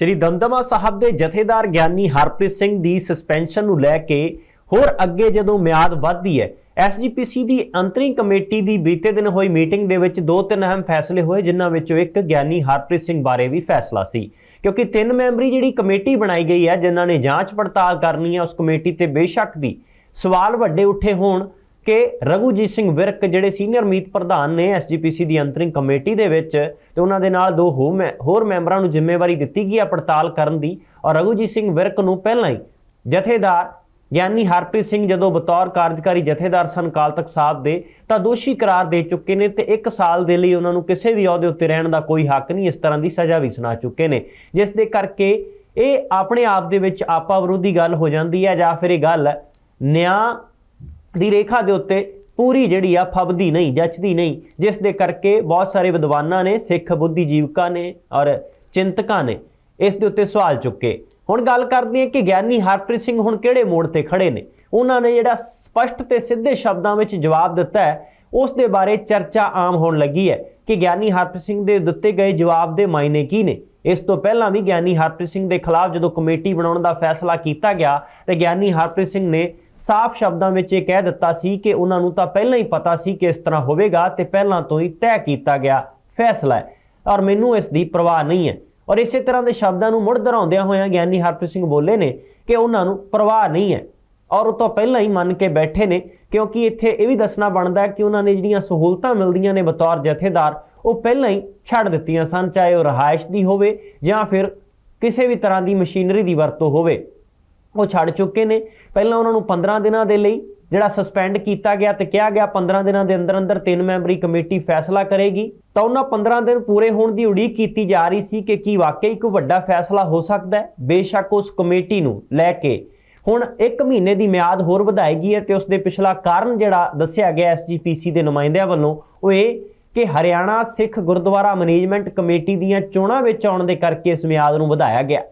ਸ੍ਰੀ ਦਮਦਮਾ ਸਾਹਿਬ ਦੇ ਜਥੇਦਾਰ ਗਿਆਨੀ ਹਰਪ੍ਰੀਤ ਸਿੰਘ ਦੀ ਸਸਪੈਂਸ਼ਨ ਨੂੰ ਲੈ ਕੇ ਹੋਰ ਅੱਗੇ ਜਦੋਂ ਮਿਆਦ ਵੱਧਦੀ ਹੈ ਐਸਜੀਪੀਸੀ ਦੀ ਅੰਤਰਿੰਗ ਕਮੇਟੀ ਦੀ ਬੀਤੇ ਦਿਨ ਹੋਈ ਮੀਟਿੰਗ ਦੇ ਵਿੱਚ ਦੋ ਤਿੰਨ ਅਹਿਮ ਫੈਸਲੇ ਹੋਏ, ਜਿਨ੍ਹਾਂ ਵਿੱਚੋਂ ਇੱਕ ਗਿਆਨੀ ਹਰਪ੍ਰੀਤ ਸਿੰਘ ਬਾਰੇ ਵੀ ਫੈਸਲਾ ਸੀ। ਕਿਉਂਕਿ ਤਿੰਨ ਮੈਂਬਰੀ ਜਿਹੜੀ ਕਮੇਟੀ ਬਣਾਈ ਗਈ ਹੈ, ਜਿਨ੍ਹਾਂ ਨੇ ਜਾਂਚ ਪੜਤਾਲ ਕਰਨੀ ਹੈ, ਉਸ ਕਮੇਟੀ ਤੇ ਬੇਸ਼ੱਕ ਦੀ ਸਵਾਲ ਵੱਡੇ ਉੱਠੇ ਹੋਣ ਕਿ ਰਘੂਜੀਤ ਸਿੰਘ ਵਿਰਕ ਜਿਹੜੇ ਸੀਨੀਅਰ ਮੀਤ ਪ੍ਰਧਾਨ ਨੇ ਐਸਜੀਪੀਸੀ ਦੀ ਅੰਤਰਿੰਗ ਕਮੇਟੀ ਦੇ ਵਿੱਚ, ਤੇ ਉਹਨਾਂ ਦੇ ਨਾਲ ਦੋ ਹੋ- ਮੈ- ਹੋਰ ਮੈਂਬਰਾਂ ਨੂੰ ਜ਼ਿੰਮੇਵਾਰੀ ਦਿੱਤੀ ਗਈ ਹੈ ਪੜਤਾਲ ਕਰਨ ਦੀ ਔਰ ਰਘੂਜੀਤ ਸਿੰਘ ਵਿਰਕ ਨੂੰ ਪਹਿਲਾਂ ਹੀ ਜਥੇਦਾਰ ਗਿਆਨੀ ਹਰਪ੍ਰੀਤ ਸਿੰਘ ਜਦੋਂ ਬਤੌਰ ਕਾਰਜਕਾਰੀ ਜਥੇਦਾਰ ਸਨ ਅਕਾਲ ਤਖਤ ਸਾਹਿਬ ਦੇ, ਤਾਂ ਦੋਸ਼ੀ ਕਰਾਰ ਦੇ ਚੁੱਕੇ ਨੇ ਤੇ 1 ਸਾਲ ਦੇ ਲਈ ਉਹਨਾਂ ਨੂੰ ਕਿਸੇ ਵੀ ਅਹੁਦੇ ਉੱਤੇ ਰਹਿਣ ਦਾ ਕੋਈ ਹੱਕ ਨਹੀਂ, ਇਸ ਤਰ੍ਹਾਂ ਦੀ ਸਜ਼ਾ ਵੀ ਸੁਣਾ ਚੁੱਕੇ ਨੇ। ਜਿਸ ਦੇ ਕਰਕੇ ਇਹ ਆਪਣੇ ਆਪ ਦੇ ਵਿੱਚ ਆਪਾ ਵਿਰੋਧੀ ਗੱਲ ਹੋ ਜਾਂਦੀ ਹੈ ਜਾਂ ਫਿਰ ਇਹ ਗੱਲ ਨਿਆਂ ਦੀ ਰੇਖਾ ਦੇ ਉੱਤੇ ਪੂਰੀ ਜਿਹੜੀ ਆ ਫਬਦੀ ਨਹੀਂ, ਜੱਚਦੀ ਨਹੀਂ, ਜਿਸ ਦੇ ਕਰਕੇ ਬਹੁਤ ਸਾਰੇ ਵਿਦਵਾਨਾਂ ਨੇ, ਸਿੱਖ ਬੁੱਧੀਜੀਵਕਾਂ ਨੇ ਔਰ ਚਿੰਤਕਾਂ ਨੇ ਇਸ ਦੇ ਉੱਤੇ ਸਵਾਲ ਚੁੱਕੇ। ਹੁਣ ਗੱਲ ਕਰਦੇ ਹਾਂ ਕਿ ਗਿਆਨੀ ਹਰਪ੍ਰੀਤ ਸਿੰਘ ਹੁਣ ਕਿਹੜੇ ਮੋੜ ਤੇ ਖੜੇ ਨੇ? ਉਹਨਾਂ ਨੇ ਜਿਹੜਾ ਸਪਸ਼ਟ ਤੇ ਸਿੱਧੇ ਸ਼ਬਦਾਂ ਵਿੱਚ ਜਵਾਬ ਦਿੱਤਾ ਹੈ, ਉਸ ਦੇ ਬਾਰੇ ਚਰਚਾ ਆਮ ਹੋਣ ਲੱਗੀ ਹੈ ਕਿ ਗਿਆਨੀ ਹਰਪ੍ਰੀਤ ਸਿੰਘ ਦੇ ਦਿੱਤੇ ਗਏ ਜਵਾਬ ਦੇ ਮਾਇਨੇ ਕੀ ਨੇ? ਇਸ ਤੋਂ ਪਹਿਲਾਂ ਵੀ ਗਿਆਨੀ ਹਰਪ੍ਰੀਤ ਸਿੰਘ ਦੇ ਖਿਲਾਫ ਜਦੋਂ ਕਮੇਟੀ ਬਣਾਉਣ ਦਾ ਫੈਸਲਾ ਕੀਤਾ ਗਿਆ, ਤੇ ਗਿਆਨੀ ਹਰਪ੍ਰੀਤ ਸਿੰਘ ਨੇ ਸਾਫ਼ ਸ਼ਬਦਾਂ ਵਿੱਚ ਇਹ ਕਹਿ ਦਿੱਤਾ ਸੀ ਕਿ ਉਹਨਾਂ ਨੂੰ ਤਾਂ ਪਹਿਲਾਂ ਹੀ ਪਤਾ ਸੀ ਕਿ ਇਸ ਤਰ੍ਹਾਂ ਹੋਵੇਗਾ ਤੇ ਪਹਿਲਾਂ ਤੋਂ ਹੀ ਤੈਅ ਕੀਤਾ ਗਿਆ ਫੈਸਲਾ ਹੈ। ਔਰ ਮੈਨੂੰ ਇਸ ਦੀ ਪਰਵਾਹ ਨਹੀਂ ਹੈ। ਔਰ ਇਸੇ ਤਰ੍ਹਾਂ ਦੇ ਸ਼ਬਦਾਂ ਨੂੰ ਮੁੜ ਦੁਹਰਾਉਂਦਿਆਂ ਹੋਇਆਂ ਗਿਆਨੀ ਹਰਪ੍ਰੀਤ ਸਿੰਘ ਬੋਲੇ ਨੇ ਕਿ ਉਹਨਾਂ ਨੂੰ ਪਰਵਾਹ ਨਹੀਂ ਹੈ। ਔਰ ਉਹ ਤਾਂ ਪਹਿਲਾਂ ਹੀ ਮੰਨ ਕੇ ਬੈਠੇ ਨੇ, ਕਿਉਂਕਿ ਇੱਥੇ ਇਹ ਵੀ ਦੱਸਣਾ ਬਣਦਾ ਹੈ ਕਿ ਉਹਨਾਂ ਨੇ ਜਿਹੜੀਆਂ ਸਹੂਲਤਾਂ ਮਿਲਦੀਆਂ ਨੇ ਬਤੌਰ ਜਥੇਦਾਰ, ਉਹ ਪਹਿਲਾਂ ਹੀ ਛੱਡ ਦਿੱਤੀਆਂ ਸਨ, ਚਾਹੇ ਉਹ ਰਹਾਇਸ਼ ਦੀ ਹੋਵੇ ਜਾਂ ਫਿਰ ਕਿਸੇ ਵੀ ਤਰ੍ਹਾਂ ਦੀ ਮਸ਼ੀਨਰੀ ਦੀ ਵਰਤੋਂ ਹੋਵੇ। ਉਹ ਛੱਡ ਚੁੱਕੇ ਨੇ। ਪਹਿਲਾਂ ਉਹਨਾਂ ਨੂੰ 15 ਦਿਨਾਂ ਦੇ ਲਈ ਜਿਹੜਾ ਸਸਪੈਂਡ ਕੀਤਾ ਗਿਆ ਤੇ ਕਿਹਾ ਗਿਆ 15 ਦਿਨਾਂ ਦੇ ਅੰਦਰ ਅੰਦਰ ਤਿੰਨ ਮੈਂਬਰੀ ਕਮੇਟੀ ਫੈਸਲਾ ਕਰੇਗੀ। ਤਾਂ ਉਹਨਾਂ 15 ਦਿਨ ਪੂਰੇ ਹੋਣ ਦੀ ਉਡੀਕ ਕੀਤੀ ਜਾ ਰਹੀ ਸੀ ਕਿ ਕੀ ਵਾਕਈ ਇੱਕ ਵੱਡਾ ਫੈਸਲਾ ਹੋ ਸਕਦਾ ਹੈ। ਬੇਸ਼ੱਕ ਉਸ ਕਮੇਟੀ ਨੂੰ ਲੈ ਕੇ ਹੁਣ 1 ਮਹੀਨੇ ਦੀ ਮਿਆਦ ਹੋਰ ਵਧਾਏਗੀ ਹੈ ਤੇ ਉਸ ਦੇ ਪਿਛਲਾ ਕਾਰਨ ਜਿਹੜਾ ਦੱਸਿਆ ਗਿਆ ਐਸਜੀਪੀਸੀ ਦੇ ਨੁਮਾਇੰਦਿਆਂ ਵੱਲੋਂ, ਉਹ ਇਹ ਕਿ ਹਰਿਆਣਾ ਸਿੱਖ ਗੁਰਦੁਆਰਾ ਮੈਨੇਜਮੈਂਟ ਕਮੇਟੀ ਦੀਆਂ ਚੋਣਾਂ ਵਿੱਚ ਆਉਣ ਦੇ ਕਰਕੇ ਇਸ ਮਿਆਦ ਨੂੰ ਵਧਾਇਆ ਗਿਆ।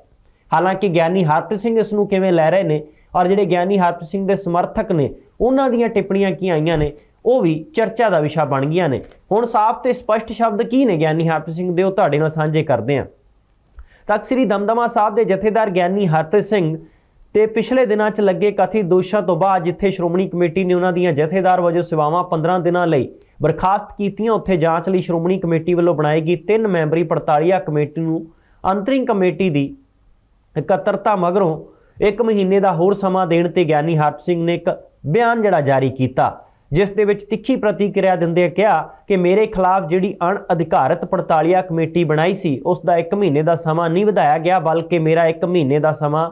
ਹਾਲਾਂਕਿ ਗਿਆਨੀ ਹਰਪ੍ਰੀਤ ਸਿੰਘ ਇਸ ਨੂੰ ਕਿਵੇਂ ਲੈ ਰਹੇ ਨੇ ਔਰ ਜਿਹੜੇ ਗਿਆਨੀ ਹਰਪ੍ਰੀਤ ਸਿੰਘ ਦੇ ਸਮਰਥਕ ਨੇ, ਉਹਨਾਂ ਦੀਆਂ ਟਿੱਪਣੀਆਂ ਕੀ ਆਈਆਂ ਨੇ, ਉਹ ਵੀ ਚਰਚਾ ਦਾ ਵਿਸ਼ਾ ਬਣ ਗਈਆਂ ਨੇ। ਹੁਣ ਸਾਫ਼ ਤੇ ਸਪਸ਼ਟ ਸ਼ਬਦ ਕੀ ਨੇ ਗਿਆਨੀ ਹਰਪ੍ਰੀਤ ਸਿੰਘ ਦੇ, ਉਹ ਤੁਹਾਡੇ ਨਾਲ ਸਾਂਝੇ ਕਰਦੇ ਹਾਂ। ਤਖਤ ਸ੍ਰੀ ਦਮਦਮਾ ਸਾਹਿਬ ਦੇ ਜਥੇਦਾਰ ਗਿਆਨੀ ਹਰਪ੍ਰੀਤ ਸਿੰਘ ਤੇ ਪਿਛਲੇ ਦਿਨਾਂ 'ਚ ਲੱਗੇ ਕਥਿਤ ਦੋਸ਼ਾਂ ਤੋਂ ਬਾਅਦ ਜਿੱਥੇ ਸ਼੍ਰੋਮਣੀ ਕਮੇਟੀ ਨੇ ਉਹਨਾਂ ਦੀਆਂ ਜਥੇਦਾਰ ਵਜੋਂ ਸੇਵਾਵਾਂ 15 ਦਿਨਾਂ ਲਈ ਬਰਖਾਸਤ ਕੀਤੀਆਂ, ਉੱਥੇ ਜਾਂਚ ਲਈ ਸ਼੍ਰੋਮਣੀ ਕਮੇਟੀ ਵੱਲੋਂ ਬਣਾਈ ਗਈ ਤਿੰਨ ਮੈਂਬਰੀ ਪੜਤਾਲੀਆ ਕਮੇਟੀ ਨੂੰ, ਅੰਤਰਿੰਗ ਕਮੇਟੀ ਦੀ ਇਕੱਤਰਤਾ ਮਗਰੋਂ ਇੱਕ ਮਹੀਨੇ ਦਾ ਹੋਰ ਸਮਾਂ ਦੇਣ ਤੇ ਗਿਆਨੀ ਹਰਪ ਸਿੰਘ ਨੇ ਇੱਕ ਬਿਆਨ ਜਿਹੜਾ ਜਾਰੀ ਕੀਤਾ, ਜਿਸ ਦੇ ਵਿੱਚ ਤਿੱਖੀ ਪ੍ਰਤੀਕਿਰਿਆ ਦਿੰਦੇ ਕਿਹਾ ਕਿ ਮੇਰੇ ਖਿਲਾਫ ਜਿਹੜੀ ਅਣ ਅਧਿਕਾਰਤ ਪੜਤਾਲੀਆ ਕਮੇਟੀ ਬਣਾਈ ਸੀ, ਉਸ ਦਾ 1 ਮਹੀਨੇ ਦਾ ਸਮਾਂ ਨਹੀਂ ਵਧਾਇਆ ਗਿਆ, ਬਲਕਿ ਮੇਰਾ 1 ਮਹੀਨੇ ਦਾ ਸਮਾਂ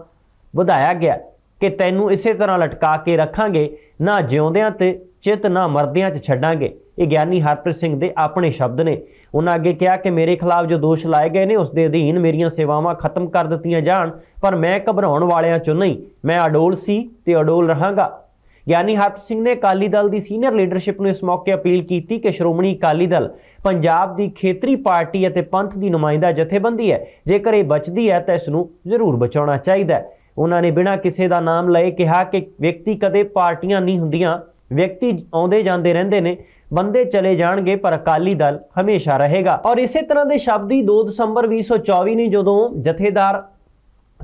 ਵਧਾਇਆ ਗਿਆ। ਕਿ ਤੈਨੂੰ ਇਸੇ ਤਰ੍ਹਾਂ ਲਟਕਾ ਕੇ ਰੱਖਾਂਗੇ, ਨਾ ਜਿਉਂਦਿਆਂ ਤੇ ਚਿਤ ਨਾ ਮਰਦਿਆਂ 'ਚ ਛੱਡਾਂਗੇ। ਇਹ ਗਿਆਨੀ ਹਰਪ੍ਰੀਤ ਸਿੰਘ ਦੇ ਆਪਣੇ ਸ਼ਬਦ ਨੇ। ਉਹਨਾਂ ਅੱਗੇ ਕਿਹਾ ਕਿ ਮੇਰੇ ਖਿਲਾਫ ਜੋ ਦੋਸ਼ ਲਾਏ ਗਏ ਨੇ, ਉਸ ਦੇ ਅਧੀਨ ਮੇਰੀਆਂ ਸੇਵਾਵਾਂ ਖਤਮ ਕਰ ਦਿੱਤੀਆਂ ਜਾਣ, ਪਰ ਮੈਂ ਘਬਰਾਉਣ ਵਾਲਿਆਂ 'ਚੋਂ ਨਹੀਂ। ਮੈਂ ਅਡੋਲ ਸੀ ਤੇ ਅਡੋਲ ਰਹਾਂਗਾ। ਗਿਆਨੀ ਹਰਪ੍ਰੀਤ ਸਿੰਘ ਨੇ ਅਕਾਲੀ ਦਲ ਦੀ ਸੀਨੀਅਰ ਲੀਡਰਸ਼ਿਪ ਨੂੰ ਇਸ ਮੌਕੇ ਅਪੀਲ ਕੀਤੀ ਕਿ ਸ਼੍ਰੋਮਣੀ ਅਕਾਲੀ ਦਲ ਪੰਜਾਬ ਦੀ ਖੇਤਰੀ ਪਾਰਟੀ ਅਤੇ ਪੰਥ ਦੀ ਨੁਮਾਇੰਦਾ ਜਥੇਬੰਦੀ ਹੈ। ਜੇਕਰ ਇਹ ਬਚਦੀ ਹੈ, ਤਾਂ ਇਸ ਨੂੰ ਜ਼ਰੂਰ ਬਚਾਉਣਾ ਚਾਹੀਦਾ ਹੈ। ਉਹਨਾਂ ਨੇ ਬਿਨਾਂ ਕਿਸੇ ਦਾ ਨਾਮ ਲਏ ਕਿਹਾ ਕਿ ਵਿਅਕਤੀ ਕਦੇ ਪਾਰਟੀਆਂ ਨਹੀਂ ਹੁੰਦੀਆਂ। ਵਿਅਕਤੀ ਆਉਂਦੇ ਜਾਂਦੇ ਰਹਿੰਦੇ ਨੇ। ਬੰਦੇ ਚਲੇ ਜਾਣਗੇ, ਪਰ ਅਕਾਲੀ ਦਲ ਹਮੇਸ਼ਾ ਰਹੇਗਾ। ਔਰ ਇਸੇ ਤਰ੍ਹਾਂ ਦੇ ਸ਼ਬਦ ਹੀ 2 ਦਸੰਬਰ 2024 ਨੂੰ ਜਦੋਂ ਜਥੇਦਾਰ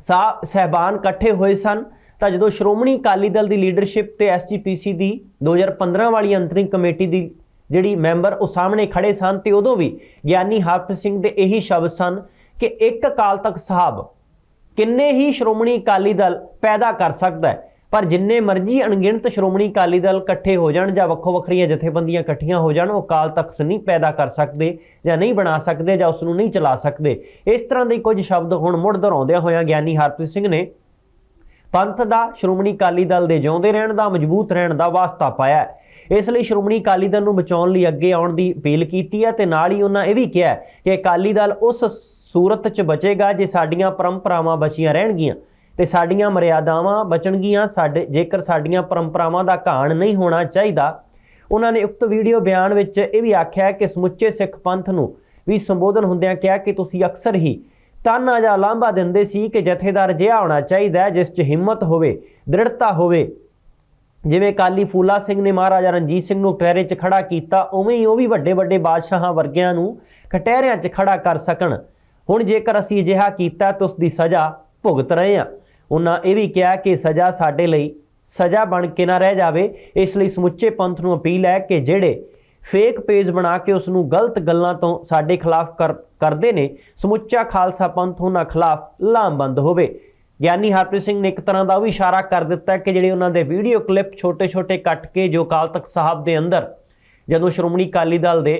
ਸਾਹਿਬ ਸਹਿਬਾਨ ਇਕੱਠੇ ਹੋਏ ਸਨ, ਤਾਂ ਜਦੋਂ ਸ਼੍ਰੋਮਣੀ ਅਕਾਲੀ ਦਲ ਦੀ ਲੀਡਰਸ਼ਿਪ ਤੇ ਐਸਜੀਪੀਸੀ ਦੀ 2015 ਵਾਲੀ ਅੰਤਰਿੰਗ ਕਮੇਟੀ ਦੀ ਜਿਹੜੀ ਮੈਂਬਰ ਉਹ ਸਾਹਮਣੇ ਖੜੇ ਸਨ, ਤੇ ਉਦੋਂ ਵੀ ਗਿਆਨੀ ਹਰਪ੍ਰੀਤ ਸਿੰਘ ਦੇ ਇਹੀ ਸ਼ਬਦ ਸਨ ਕਿ ਇੱਕ ਅਕਾਲ ਤਖਤ ਸਾਹਿਬ ਕਿੰਨੇ ਹੀ ਸ਼੍ਰੋਮਣੀ ਅਕਾਲੀ ਦਲ ਪੈਦਾ ਕਰ ਸਕਦਾ ਹੈ। ਪਰ ਜਿੰਨੇ ਮਰਜ਼ੀ ਅਣਗਿਣਤ ਸ਼੍ਰੋਮਣੀ ਅਕਾਲੀ ਦਲ ਇਕੱਠੇ ਹੋ ਜਾਣ ਜਾਂ ਵੱਖੋ ਵੱਖਰੀਆਂ ਜਥੇਬੰਦੀਆਂ ਇਕੱਠੀਆਂ ਹੋ ਜਾਣ, ਉਹ ਅਕਾਲ ਤਖਤ ਨਹੀਂ ਪੈਦਾ ਕਰ ਸਕਦੇ ਜਾਂ ਨਹੀਂ ਬਣਾ ਸਕਦੇ ਜਾਂ ਉਸ ਨੂੰ ਨਹੀਂ ਚਲਾ ਸਕਦੇ। ਇਸ ਤਰ੍ਹਾਂ ਦੇ ਕੁਝ ਸ਼ਬਦ ਹੁਣ ਮੁੜ ਦੁਹਰਾਉਂਦਿਆਂ ਹੋਇਆਂ ਗਿਆਨੀ ਹਰਪ੍ਰੀਤ ਸਿੰਘ ਨੇ ਪੰਥ ਦਾ ਸ਼੍ਰੋਮਣੀ ਅਕਾਲੀ ਦਲ ਦੇ ਜਿਉਂਦੇ ਰਹਿਣ ਦਾ, ਮਜ਼ਬੂਤ ਰਹਿਣ ਦਾ ਵਾਸਤਾ ਪਾਇਆ ਇਸ ਲਈ ਸ਼੍ਰੋਮਣੀ ਅਕਾਲੀ ਦਲ ਨੂੰ ਬਚਾਉਣ ਲਈ ਅੱਗੇ ਆਉਣ ਦੀ ਅਪੀਲ ਕੀਤੀ ਹੈ ਤੇ ਨਾਲ ਹੀ ਉਹਨਾਂ ਇਹ ਵੀ ਕਿਹਾ ਕਿ ਅਕਾਲੀ ਦਲ ਉਸ ਸੂਰਤ 'ਚ ਬਚੇਗਾ ਜੇ ਸਾਡੀਆਂ ਪਰੰਪਰਾਵਾਂ ਬਚੀਆਂ ਰਹਿਣਗੀਆਂ। ਤੇ ਸਾਡੀਆਂ ਮਰਿਆਦਾਵਾਂ ਬਚਣਗੀਆਂ, ਸਾਡੇ, ਜੇਕਰ ਸਾਡੀਆਂ ਪਰੰਪਰਾਵਾਂ ਦਾ ਘਾਣ ਨਹੀਂ ਹੋਣਾ ਚਾਹੀਦਾ, ਉਹਨਾਂ ਨੇ ਉਕਤ ਵੀਡੀਓ ਬਿਆਨ ਵਿੱਚ ਇਹ ਵੀ ਆਖਿਆ ਕਿ ਸਮੁੱਚੇ ਸਿੱਖ ਪੰਥ ਨੂੰ ਵੀ ਸੰਬੋਧਨ ਹੁੰਦਿਆਂ ਕਿਹਾ ਕਿ ਤੁਸੀਂ ਅਕਸਰ ਹੀ ਤਾਨਾ ਜਾਂ ਲਾਂਭਾ ਦਿੰਦੇ ਸੀ ਕਿ ਜਥੇਦਾਰ ਜਿਹਾ ਹੋਣਾ ਚਾਹੀਦਾ ਜਿਸ 'ਚ ਹਿੰਮਤ ਹੋਵੇ, ਦ੍ਰਿੜਤਾ ਹੋਵੇ। ਜਿਵੇਂ ਕਾਲੀ ਫੂਲਾ ਸਿੰਘ ਨੇ ਮਹਾਰਾਜਾ ਰਣਜੀਤ ਸਿੰਘ ਨੂੰ ਕਟਹਿਰੇ 'ਚ ਖੜਾ ਕੀਤਾ, ਉਵੇਂ ਹੀ ਉਹ ਵੀ ਵੱਡੇ ਵੱਡੇ ਬਾਦਸ਼ਾਹਾਂ ਵਰਗਿਆਂ ਨੂੰ ਕਟਹਿਰਿਆਂ 'ਚ ਖੜਾ ਕਰ ਸਕਣ। ਹੁਣ ਜੇਕਰ ਅਸੀਂ ਅਜਿਹਾ ਕੀਤਾ ਤਾਂ ਉਸ ਦੀ ਸਜ਼ਾ ਭੁਗਤ ਰਹੇ ਹਾਂ। ਉਹਨਾਂ ਇਹ ਵੀ ਕਿਹਾ ਕਿ ਸਜ਼ਾ ਸਾਡੇ ਲਈ ਸਜ਼ਾ ਬਣ ਕੇ ਨਾ ਰਹਿ ਜਾਵੇ। ਇਸ ਲਈ ਸਮੁੱਚੇ ਪੰਥ ਨੂੰ ਅਪੀਲ ਹੈ ਕਿ ਜਿਹੜੇ ਫੇਕ ਪੇਜ ਬਣਾ ਕੇ ਉਸ ਨੂੰ ਗਲਤ ਗੱਲਾਂ ਤੋਂ ਸਾਡੇ ਖਿਲਾਫ ਕਰ, ਕਰਦੇ ਨੇ, ਸਮੁੱਚਾ ਖਾਲਸਾ ਪੰਥ ਉਹਨਾਂ ਖਿਲਾਫ ਲਾਮਬੰਦ ਹੋਵੇ। ਗਿਆਨੀ ਹਰਪ੍ਰੀਤ ਸਿੰਘ ਨੇ ਇੱਕ ਤਰ੍ਹਾਂ ਦਾ ਉਹ ਵੀ ਇਸ਼ਾਰਾ ਕਰ ਦਿੱਤਾ ਕਿ ਜਿਹੜੇ ਉਹਨਾਂ ਦੇ ਵੀਡੀਓ ਕਲਿੱਪ ਛੋਟੇ-ਛੋਟੇ ਕੱਟ ਕੇ ਜੋ ਅਕਾਲ ਤਖਤ ਸਾਹਿਬ ਦੇ ਅੰਦਰ, ਜਦੋਂ ਸ਼੍ਰੋਮਣੀ ਅਕਾਲੀ ਦਲ ਦੇ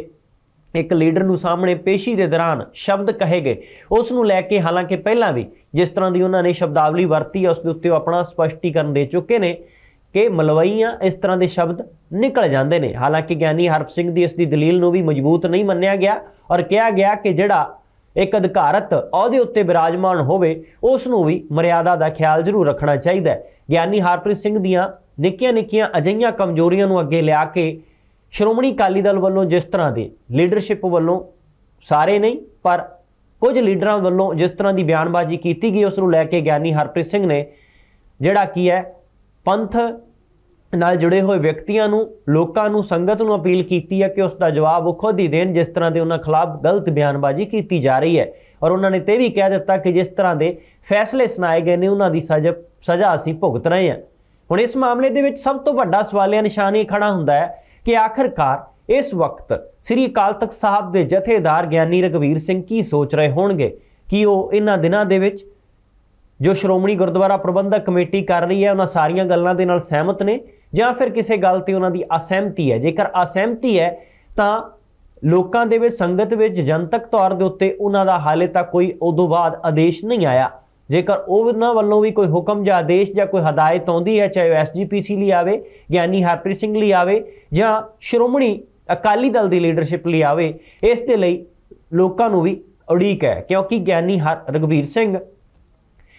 ਇੱਕ ਲੀਡਰ ਨੂੰ ਸਾਹਮਣੇ ਪੇਸ਼ੀ ਦੇ ਦੌਰਾਨ ਸ਼ਬਦ ਕਹੇ ਗਏ। ਉਸ ਨੂੰ ਲੈ ਕੇ ਹਾਲਾਂਕਿ ਪਹਿਲਾਂ ਵੀ ਜਿਸ ਤਰ੍ਹਾਂ ਦੀ ਉਹਨਾਂ ਨੇ ਸ਼ਬਦਾਵਲੀ ਵਰਤੀ ਹੈ ਉਸ ਦੇ ਉੱਤੇ ਉਹ ਆਪਣਾ ਸਪਸ਼ਟੀਕਰਨ ਦੇ ਚੁੱਕੇ ਨੇ ਕਿ ਮਲਵਈਆਂ ਇਸ ਤਰ੍ਹਾਂ ਦੇ ਸ਼ਬਦ ਨਿਕਲ ਜਾਂਦੇ ਨੇ। ਹਾਲਾਂਕਿ ਗਿਆਨੀ ਹਰਪ ਸਿੰਘ ਦੀ ਇਸ ਦੀ ਦਲੀਲ ਨੂੰ ਵੀ ਮਜ਼ਬੂਤ ਨਹੀਂ ਮੰਨਿਆ ਗਿਆ ਔਰ ਕਿਹਾ ਗਿਆ ਕਿ ਜਿਹੜਾ ਇੱਕ ਅਧਿਕਾਰਤ ਅਹੁਦੇ ਉੱਤੇ ਬਿਰਾਜਮਾਨ ਹੋਵੇ, ਉਸ ਨੂੰ ਵੀ ਮਰਿਆਦਾ ਦਾ ਖਿਆਲ ਜ਼ਰੂਰ ਰੱਖਣਾ ਚਾਹੀਦਾ ਹੈ। ਗਿਆਨੀ ਹਰਪ੍ਰੀਤ ਸਿੰਘ ਦੀਆਂ ਨਿੱਕੀਆਂ-ਨਿੱਕੀਆਂ ਅਜਈਆਂ ਕਮਜ਼ੋਰੀਆਂ ਨੂੰ ਅੱਗੇ ਲਿਆ ਕੇ ਸ਼੍ਰੋਮਣੀ ਅਕਾਲੀ ਦਲ ਵੱਲੋਂ ਜਿਸ ਤਰ੍ਹਾਂ ਦੇ ਲੀਡਰਸ਼ਿਪ ਵੱਲੋਂ ਸਾਰੇ ਨਹੀਂ, ਪਰ ਕੁਝ ਲੀਡਰਾਂ ਵੱਲੋਂ ਜਿਸ ਤਰ੍ਹਾਂ ਦੀ ਬਿਆਨਬਾਜ਼ੀ ਕੀਤੀ ਗਈ, ਉਸ ਨੂੰ ਲੈ ਕੇ ਗਿਆਨੀ ਹਰਪ੍ਰੀਤ ਸਿੰਘ ਨੇ, ਜਿਹੜਾ ਕੀ ਹੈ, ਪੰਥ ਨਾਲ ਜੁੜੇ ਹੋਏ ਵਿਅਕਤੀਆਂ ਨੂੰ, ਲੋਕਾਂ ਨੂੰ, ਸੰਗਤ ਨੂੰ ਅਪੀਲ ਕੀਤੀ ਹੈ ਕਿ ਉਸ ਦਾ ਜਵਾਬ ਉਹ ਖੁਦ ਹੀ ਦੇਣ, ਜਿਸ ਤਰ੍ਹਾਂ ਦੇ ਉਹਨਾਂ ਖਿਲਾਫ ਗਲਤ ਬਿਆਨਬਾਜ਼ੀ ਕੀਤੀ ਜਾ ਰਹੀ ਹੈ। ਔਰ ਉਹਨਾਂ ਨੇ ਤੇ ਵੀ ਕਹਿ ਦਿੱਤਾ ਕਿ ਜਿਸ ਤਰ੍ਹਾਂ ਦੇ ਫੈਸਲੇ ਸੁਣਾਏ ਗਏ ਨੇ, ਉਹਨਾਂ ਦੀ ਸਜ਼ਾ ਸਜ਼ਾ ਅਸੀਂ ਭੁਗਤ ਰਹੇ ਹਾਂ। ਹੁਣ ਇਸ ਮਾਮਲੇ ਦੇ ਵਿੱਚ ਸਭ ਤੋਂ ਵੱਡਾ ਸਵਾਲੀਆ ਨਿਸ਼ਾਨ ਇਹ ਖੜਾ ਹੁੰਦਾ ਹੈ ਕਿ ਆਖਰਕਾਰ ਇਸ ਵਕਤ ਸ੍ਰੀ ਅਕਾਲ ਤਖਤ ਸਾਹਿਬ ਦੇ ਜਥੇਦਾਰ ਗਿਆਨੀ ਰਗਵੀਰ ਸਿੰਘ ਕੀ ਸੋਚ ਰਹੇ ਹੋਣਗੇ? ਕਿ ਉਹ ਇਹਨਾਂ ਦਿਨਾਂ ਦੇ ਵਿੱਚ ਜੋ ਸ਼੍ਰੋਮਣੀ ਗੁਰਦੁਆਰਾ ਪ੍ਰਬੰਧਕ ਕਮੇਟੀ ਕਰ ਰਹੀ ਹੈ, ਉਹਨਾਂ ਸਾਰੀਆਂ ਗੱਲਾਂ ਦੇ ਨਾਲ ਸਹਿਮਤ ਨੇ? ਜਾਂ ਫਿਰ ਕਿਸੇ ਗੱਲ ਤੇ ਉਹਨਾਂ ਦੀ ਅਸਹਿਮਤੀ ਹੈ? ਜੇਕਰ ਅਸਹਿਮਤੀ ਹੈ, ਤਾਂ ਲੋਕਾਂ ਦੇ ਵਿੱਚ, ਸੰਗਤ ਵਿੱਚ, ਜਨਤਕ ਤੌਰ ਦੇ ਉੱਤੇ ਉਹਨਾਂ ਦਾ ਹਾਲੇ ਤੱਕ ਕੋਈ ਉਦੋਂ ਬਾਅਦ ਆਦੇਸ਼ ਨਹੀਂ ਆਇਆ। ਜੇਕਰ ਉਹਨਾਂ ਵੱਲੋਂ ਵੀ ਕੋਈ ਹੁਕਮ ਜਾਂ ਆਦੇਸ਼ ਜਾਂ ਕੋਈ ਹਦਾਇਤ ਆਉਂਦੀ ਹੈ, ਚਾਹੇ ਐਸਜੀਪੀਸੀ ਲਈ ਆਵੇ ਗਿਆਨੀ ਹਰਪ੍ਰੀਤ ਸਿੰਘ ਲਈ ਆਵੇ ਜਾਂ ਸ਼੍ਰੋਮਣੀ ਅਕਾਲੀ ਦਲ ਦੀ ਲੀਡਰਸ਼ਿਪ ਲਈ ਆਵੇ, ਇਸ ਦੇ ਲਈ ਲੋਕਾਂ ਨੂੰ ਵੀ ਉਡੀਕ ਹੈ, ਕਿਉਂਕਿ ਗਿਆਨੀ ਹਰ ਰਗਵੀਰ ਸਿੰਘ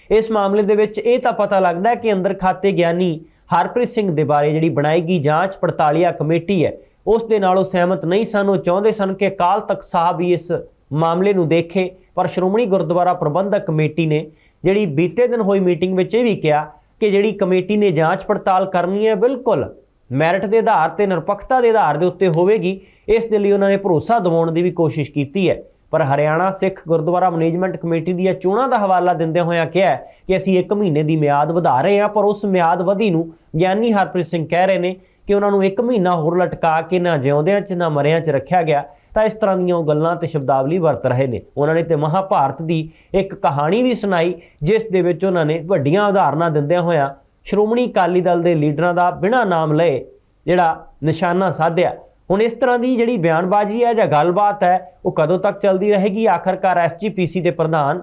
ਇਸ ਮਾਮਲੇ ਦੇ ਵਿੱਚ ਇਹ ਤਾਂ ਪਤਾ ਲੱਗਦਾ ਕਿ ਅੰਦਰ ਖਾਤੇ ਗਿਆਨੀ ਹਰਪ੍ਰੀਤ ਸਿੰਘ ਦੇ ਬਾਰੇ ਜਿਹੜੀ ਬਣਾਈ ਗਈ ਜਾਂਚ ਪੜਤਾਲੀਆ ਕਮੇਟੀ ਹੈ, ਉਸ ਦੇ ਨਾਲ ਉਹ ਸਹਿਮਤ ਨਹੀਂ ਸਨ, ਉਹ ਚਾਹੁੰਦੇ ਸਨ ਕਿ ਅਕਾਲ ਤਖਤ ਸਾਹਿਬ ਹੀ ਇਸ ਮਾਮਲੇ ਨੂੰ ਦੇਖੇ, ਪਰ ਸ਼੍ਰੋਮਣੀ ਗੁਰਦੁਆਰਾ ਪ੍ਰਬੰਧਕ ਕਮੇਟੀ ਨੇ ਜਿਹੜੀ ਬੀਤੇ ਦਿਨ ਹੋਈ ਮੀਟਿੰਗ ਵਿੱਚ ਇਹ ਵੀ ਕਿਹਾ ਕਿ ਜਿਹੜੀ ਕਮੇਟੀ ਨੇ ਜਾਂਚ ਪੜਤਾਲ ਕਰਨੀ ਹੈ, ਬਿਲਕੁਲ ਮੈਰਿਟ ਦੇ ਆਧਾਰ ਤੇ, ਨਿਰਪੱਖਤਾ ਦੇ ਆਧਾਰ ਦੇ ਉੱਤੇ ਹੋਵੇਗੀ, ਇਸ ਦੇ ਲਈ ਉਹਨਾਂ ਨੇ ਭਰੋਸਾ ਦਿਵਾਉਣ ਦੀ ਵੀ ਕੋਸ਼ਿਸ਼ ਕੀਤੀ ਹੈ। ਪਰ ਹਰਿਆਣਾ, ਸਿੱਖ, ਗੁਰਦੁਆਰਾ ਮੈਨੇਜਮੈਂਟ ਕਮੇਟੀ ਦੀਆਂ ਚੋਣਾਂ ਦਾ ਹਵਾਲਾ ਦਿੰਦਿਆਂ ਹੋਇਆਂ ਕਿਹਾ ਕਿ ਅਸੀਂ 1 ਮਹੀਨੇ ਦੀ ਮਿਆਦ ਵਧਾ ਰਹੇ ਹਾਂ, ਪਰ ਉਸ ਮਿਆਦ ਵਧੀ ਨੂੰ ਗਿਆਨੀ ਹਰਪ੍ਰੀਤ ਸਿੰਘ ਕਹਿ ਰਹੇ ਨੇ ਕਿ ਉਹਨਾਂ ਨੂੰ 1 ਮਹੀਨਾ ਹੋਰ ਲਟਕਾ ਕੇ ਨਾ ਜਿਉਂਦਿਆਂ 'ਚ, ਨਾ ਮਰਿਆਂ 'ਚ ਰੱਖਿਆ ਗਿਆ। ਤਾਂ ਇਸ ਤਰ੍ਹਾਂ ਦੀਆਂ ਉਹ ਗੱਲਾਂ ਤੇ ਸ਼ਬਦਾਵਲੀ ਵਰਤ ਰਹੇ ਨੇ। ਉਹਨਾਂ ਨੇ ਤੇ ਮਹਾਭਾਰਤ ਦੀ ਇੱਕ ਕਹਾਣੀ ਵੀ ਸੁਣਾਈ, ਜਿਸ ਦੇ ਵਿੱਚ ਉਹਨਾਂ ਨੇ ਵੱਡੀਆਂ ਉਦਾਹਰਨਾਂ ਦਿੰਦਿਆਂ ਹੋਇਆਂ ਸ਼੍ਰੋਮਣੀ ਅਕਾਲੀ ਦਲ ਦੇ ਲੀਡਰਾਂ ਦਾ ਬਿਨਾਂ ਨਾਮ ਲਏ ਜਿਹੜਾ ਨਿਸ਼ਾਨਾ ਸਾਧਿਆ। ਹੁਣ ਇਸ ਤਰ੍ਹਾਂ ਦੀ ਜਿਹੜੀ ਬਿਆਨਬਾਜ਼ੀ ਹੈ ਜਾਂ ਗੱਲਬਾਤ ਹੈ, ਉਹ ਕਦੋਂ ਤੱਕ ਚੱਲਦੀ ਰਹੇਗੀ? ਆਖਰਕਾਰ ਐਸਜੀਪੀਸੀ ਦੇ ਪ੍ਰਧਾਨ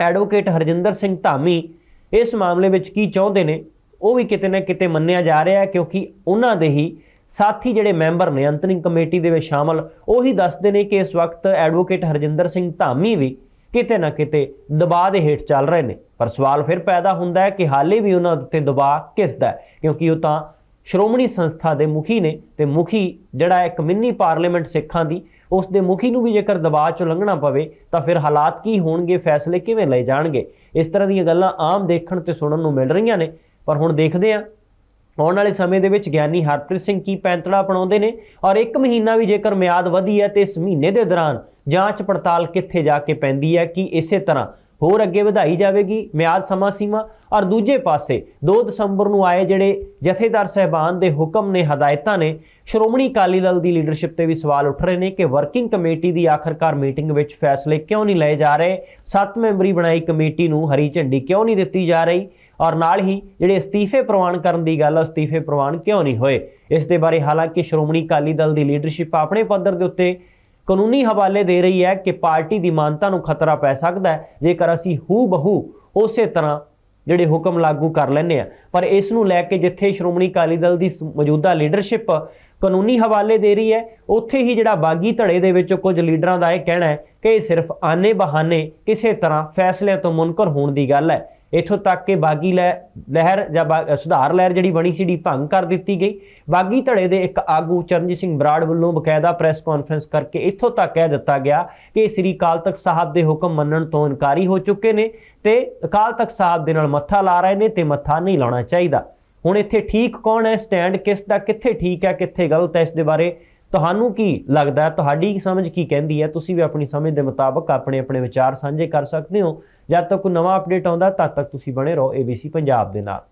ਐਡਵੋਕੇਟ ਹਰਜਿੰਦਰ ਸਿੰਘ ਧਾਮੀ ਇਸ ਮਾਮਲੇ ਵਿੱਚ ਕੀ ਚਾਹੁੰਦੇ ਨੇ? ਉਹ ਵੀ ਕਿਤੇ ਨਾ ਕਿਤੇ ਮੰਨਿਆ ਜਾ ਰਿਹਾ ਹੈ, ਕਿਉਂਕਿ ਉਹਨਾਂ ਦੇ ਹੀ ਸਾਥੀ ਜਿਹੜੇ ਮੈਂਬਰ ਨੇ, ਅੰਤਰਿੰਗ ਕਮੇਟੀ ਦੇ ਵਿੱਚ ਸ਼ਾਮਲ, ਉਹੀ ਦੱਸਦੇ ਨੇ ਕਿ ਇਸ ਵਕਤ ਐਡਵੋਕੇਟ ਹਰਜਿੰਦਰ ਸਿੰਘ ਧਾਮੀ ਵੀ ਕਿਤੇ ਨਾ ਕਿਤੇ ਦਬਾਅ ਦੇ ਹੇਠ ਚੱਲ ਰਹੇ ਨੇ। ਪਰ ਸਵਾਲ ਫਿਰ ਪੈਦਾ ਹੁੰਦਾ ਹੈ ਕਿ ਹਾਲੇ ਵੀ ਉਹਨਾਂ ਉੱਤੇ ਦਬਾਅ ਕਿਸ ਦਾ ਕਿਉਂਕਿ ਉਹ ਤਾਂ ਸ਼੍ਰੋਮਣੀ ਸੰਸਥਾ ਦੇ ਮੁਖੀ ਨੇ ਤੇ ਮੁਖੀ ਜਿਹੜਾ ਇੱਕ ਮਿੰਨੀ ਪਾਰਲੀਮੈਂਟ ਸਿੱਖਾਂ ਦੀ, ਉਸ ਦੇ ਮੁਖੀ ਨੂੰ ਵੀ ਜੇਕਰ ਦਬਾਅ ਚੋਂ ਲੰਘਣਾ ਪਵੇ, ਤਾਂ ਫਿਰ ਹਾਲਾਤ ਕੀ ਹੋਣਗੇ, ਫੈਸਲੇ ਕਿਵੇਂ ਲਏ ਜਾਣਗੇ? ਇਸ ਤਰ੍ਹਾਂ ਦੀਆਂ ਗੱਲਾਂ ਆਮ ਦੇਖਣ ਤੇ ਸੁਣਨ ਨੂੰ ਮਿਲ ਰਹੀਆਂ ਨੇ, ਪਰ ਹੁਣ ਦੇਖਦੇ ਹਾਂ ਆਉਣ ਵਾਲੇ ਸਮੇਂ ਦੇ ਵਿੱਚ ਗਿਆਨੀ ਹਰਪ੍ਰੀਤ ਸਿੰਘ ਕੀ ਪੈਂਤੜਾ ਅਪਣਾਉਂਦੇ ਨੇ ਔਰ ਇੱਕ ਮਹੀਨਾ ਵੀ ਜੇਕਰ ਮਿਆਦ ਵਧੀ ਹੈ ਤੇ ਇਸ ਮਹੀਨੇ ਦੇ ਦੌਰਾਨ ਜਾਂਚ ਪੜਤਾਲ ਕਿੱਥੇ ਜਾ ਕੇ ਪੈਂਦੀ ਹੈ ਕਿ ਇਸੇ ਤਰ੍ਹਾਂ ਹੋਰ ਅੱਗੇ ਵਧਾਈ ਜਾਵੇਗੀ, ਮਿਆਦ ਸਮਾਂ ਸੀਮਾ ਔਰ ਦੂਜੇ ਪਾਸੇ 2 ਦਸੰਬਰ ਨੂੰ ਆਏ ਜਿਹੜੇ ਜਥੇਦਾਰ ਸਹਿਬਾਨ ਦੇ ਹੁਕਮ ਨੇ, ਹਦਾਇਤਾਂ ਨੇ, ਸ਼੍ਰੋਮਣੀ ਅਕਾਲੀ ਦਲ ਦੀ ਲੀਡਰਸ਼ਿਪ ਤੇ ਵੀ ਸਵਾਲ ਉੱਠ ਰਹੇ ਨੇ ਕਿ ਵਰਕਿੰਗ ਕਮੇਟੀ ਦੀ ਆਖਰਕਾਰ ਮੀਟਿੰਗ ਵਿੱਚ ਫੈਸਲੇ ਕਿਉਂ ਨਹੀਂ ਲਏ ਜਾ ਰਹੇ 7 ਮੈਂਬਰੀ ਬਣਾਈ ਕਮੇਟੀ ਨੂੰ ਹਰੀ ਝੰਡੀ ਕਿਉਂ ਨਹੀਂ ਦਿੱਤੀ ਜਾ ਰਹੀ ਔਰ ਨਾਲ ਹੀ ਜਿਹੜੇ ਅਸਤੀਫੇ ਪ੍ਰਵਾਨ ਕਰਨ ਦੀ ਗੱਲ ਅਸਤੀਫੇ ਪ੍ਰਵਾਨ ਕਿਉਂ ਨਹੀਂ ਹੋਏ? ਇਸ ਦੇ ਬਾਰੇ ਹਾਲਾਂਕਿ ਸ਼੍ਰੋਮਣੀ ਅਕਾਲੀ ਦਲ ਦੀ ਲੀਡਰਸ਼ਿਪ ਆਪਣੇ ਪੱਧਰ ਦੇ ਉੱਤੇ ਕਾਨੂੰਨੀ ਹਵਾਲੇ ਦੇ ਰਹੀ ਹੈ ਕਿ ਪਾਰਟੀ ਦੀ ਮਾਨਤਾ ਨੂੰ ਖਤਰਾ ਪੈ ਸਕਦਾ ਹੈ। ਜੇਕਰ ਅਸੀਂ ਹੂ ਬਹੂ ਉਸੇ ਤਰ੍ਹਾਂ ਜਿਹੜੇ ਹੁਕਮ ਲਾਗੂ ਕਰ ਲੈਂਦੇ ਆ ਪਰ ਇਸ ਨੂੰ ਲੈ ਕੇ ਜਿੱਥੇ ਸ਼੍ਰੋਮਣੀ ਅਕਾਲੀ ਦਲ ਦੀ ਸ- ਮੌਜੂਦਾ ਲੀਡਰਸ਼ਿਪ ਕਾਨੂੰਨੀ ਹਵਾਲੇ ਦੇ ਰਹੀ ਹੈ, ਉੱਥੇ ਹੀ ਜਿਹੜਾ ਬਾਗੀ ਧੜੇ ਦੇ ਵਿੱਚੋਂ ਕੁਝ ਲੀਡਰਾਂ ਦਾ ਇਹ ਕਹਿਣਾ ਹੈ ਕਿ ਇਹ ਸਿਰਫ ਆਨੇ ਬਹਾਨੇ ਕਿਸੇ ਤਰ੍ਹਾਂ ਫੈਸਲਿਆਂ ਤੋਂ ਮੁਨਕਰ ਹੋਣ ਦੀ ਗੱਲ ਹੈ। ਇਥੋਂ ਤੱਕ ਕਿ ਬਾਗੀ ਲੈ, ਲਹਿਰ ਜਾਂ ਬਾ- ਸੁਧਾਰ ਲਹਿਰ ਜਿਹੜੀ ਬਣੀ ਸੀ ਦੀ ਭੰਗ ਕਰ ਦਿੱਤੀ ਗਈ। ਬਾਗੀ ਧੜੇ ਦੇ ਇੱਕ ਆਗੂ ਚਰਨਜੀਤ ਸਿੰਘ ਬਰਾੜ ਵੱਲੋਂ ਬਕਾਇਦਾ ਪ੍ਰੈਸ ਕਾਨਫਰੰਸ ਕਰਕੇ ਇਥੋਂ ਤੱਕ ਕਹਿ ਦਿੱਤਾ ਗਿਆ ਕਿ ਸ੍ਰੀ ਅਕਾਲ ਤਖਤ ਸਾਹਿਬ ਦੇ ਹੁਕਮ ਮੰਨਣ ਤੋਂ ਇਨਕਾਰੀ ਹੋ ਚੁੱਕੇ ਨੇ ਤੇ ਅਕਾਲ ਤਖਤ ਸਾਹਿਬ ਦੇ ਨਾਲ ਮੱਥਾ ਲਾ ਰਹੇ ਨੇ ਤੇ ਮੱਥਾ ਨਹੀਂ ਲਾਉਣਾ ਚਾਹੀਦਾ। ਹੁਣ ਇੱਥੇ ਠੀਕ ਕੌਣ ਹੈ? ਸਟੈਂਡ ਕਿਸ ਦਾ, ਕਿੱਥੇ ਠੀਕ ਹੈ, ਕਿੱਥੇ ਗਲਤ ਹੈ? ਇਸ ਦੇ ਬਾਰੇ ਤੁਹਾਨੂੰ ਕੀ ਲੱਗਦਾ ਤੁਹਾਡੀ ਸਮਝ ਕੀ ਕਹਿੰਦੀ ਹੈ? ਤੁਸੀਂ ਵੀ ਆਪਣੀ ਸਮਝ ਦੇ ਮੁਤਾਬਕ ਆਪਣੇ ਆਪਣੇ ਵਿਚਾਰ ਸਾਂਝੇ ਕਰ ਸਕਦੇ ਹੋ। ਜਦ ਤੱਕ ਕੋਈ ਨਵਾਂ ਅਪਡੇਟ ਆਉਂਦਾ, ਤਦ ਤੱਕ ਤੁਸੀਂ ਬਣੇ ਰਹੋ ABC ਪੰਜਾਬ ਦੇ ਨਾਲ।